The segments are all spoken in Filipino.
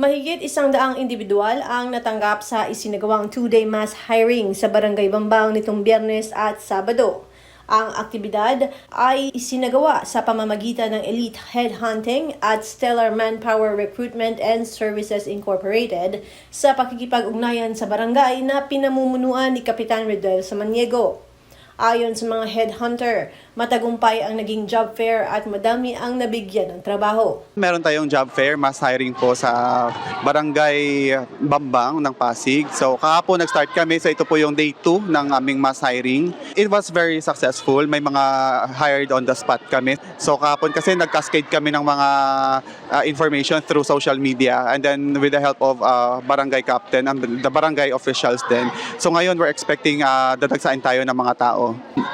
Mahigit isang daang individual ang natanggap sa isinagawang two-day mass hiring sa Barangay Bambang nitong biyernes at Sabado. Ang aktibidad ay isinagawa sa pamamagitan ng Elite Headhunting at Stellar Manpower Recruitment and Services Incorporated sa pakikipag-ugnayan sa barangay na pinamumunuan ni Kapitan Redel Samaniego. Ayon sa mga headhunter, matagumpay ang naging job fair at madami ang nabigyan ng trabaho. Meron tayong job fair, mass hiring po sa Barangay Bambang ng Pasig. So kahapon nag-start kami, so ito po yung day 2 ng aming mass hiring. It was very successful, may mga hired on the spot kami. So kahapon kasi nag-cascade kami ng mga uh, information through social media and then with the help of uh, barangay captain and the barangay officials din. So ngayon we're expecting uh, dadagsain tayo ng mga tao.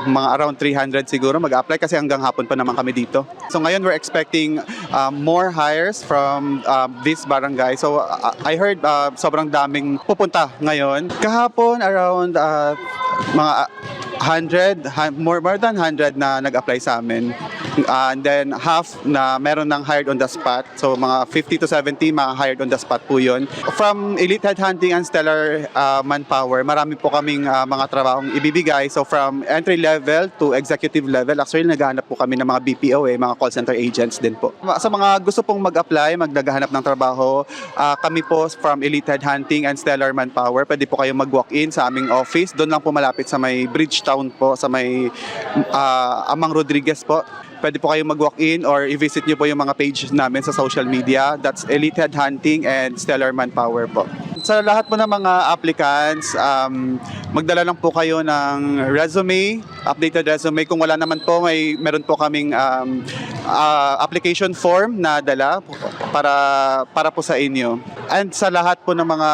Mga around 300 siguro mag-apply kasi hanggang hapon pa naman kami dito. So ngayon we're expecting uh, more hires from uh, this barangay. So uh, I heard uh, sobrang daming pupunta ngayon. Kahapon around uh, mga 100, hun- more, more than 100 na nag-apply sa amin. Uh, and then half na meron ng hired on the spot. So mga 50 to 70 mga hired on the spot po yun. From Elite Headhunting and Stellar uh, Manpower, marami po kaming uh, mga trabahong ibibigay. So from entry level to executive level, actually naghahanap po kami ng mga BPO eh, mga call center agents din po. Sa mga gusto pong mag-apply, magdagahanap ng trabaho, uh, kami po from Elite Headhunting and Stellar Manpower, pwede po kayong mag-walk-in sa aming office. Doon lang po malapit sa may Bridgetown po, sa may uh, Amang Rodriguez po. Pwede po kayong mag-walk-in or i-visit nyo po yung mga page namin sa social media. That's Elite Headhunting and Stellar Manpower po. Sa lahat po ng mga applicants, um, magdala lang po kayo ng resume, updated resume. Kung wala naman po, may meron po kaming um, uh, application form na dala para para po sa inyo. And sa lahat po ng mga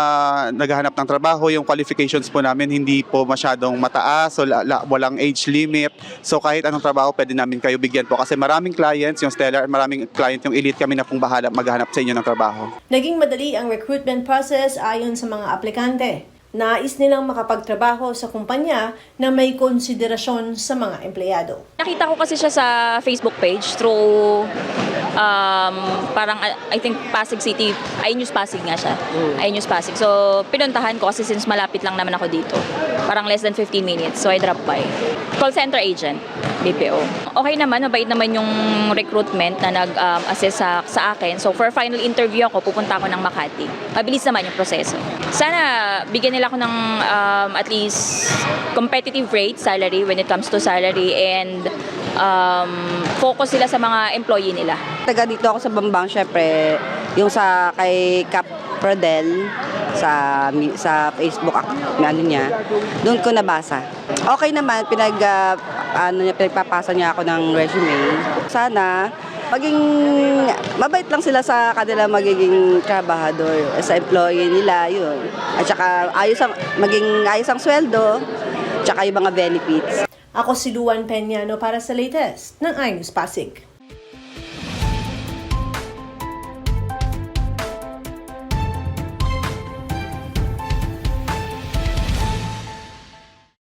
naghahanap ng trabaho, yung qualifications po namin hindi po masyadong mataas, so la, la- walang age limit. So kahit anong trabaho pwede namin kayo bigyan po kasi maraming clients, yung Stellar, maraming client yung Elite kami na pong bahala maghanap sa inyo ng trabaho. Naging madali ang recruitment process ayon sa mga aplikante. Nais nilang makapagtrabaho sa kumpanya na may konsiderasyon sa mga empleyado. Nakita ko kasi siya sa Facebook page through um, parang uh, I think Pasig City, iNews Pasig nga siya. iNews Pasig. So pinuntahan ko kasi since malapit lang naman ako dito. Parang less than 15 minutes. So I dropped by. Call center agent, BPO. Okay naman, mabait naman yung recruitment na nag-assist sa, sa akin. So for final interview ako, pupunta ako ng Makati. Mabilis naman yung proseso. Sana bigyan nila ako ng um, at least competitive rate salary when it comes to salary and um, focus sila sa mga employee nila. Taga dito ako sa Bambang, syempre, yung sa kay Cap Prodel sa sa Facebook ac- ano niya, doon ko nabasa. Okay naman, pinag ah, ano niya, pinagpapasa niya ako ng resume. Sana maging mabait lang sila sa kanila magiging trabahador sa employee nila yun. At saka ayos ang maging ayos ang sweldo, tsaka yung mga benefits. Ako si Luan Peñano para sa latest ng iNews Pasig.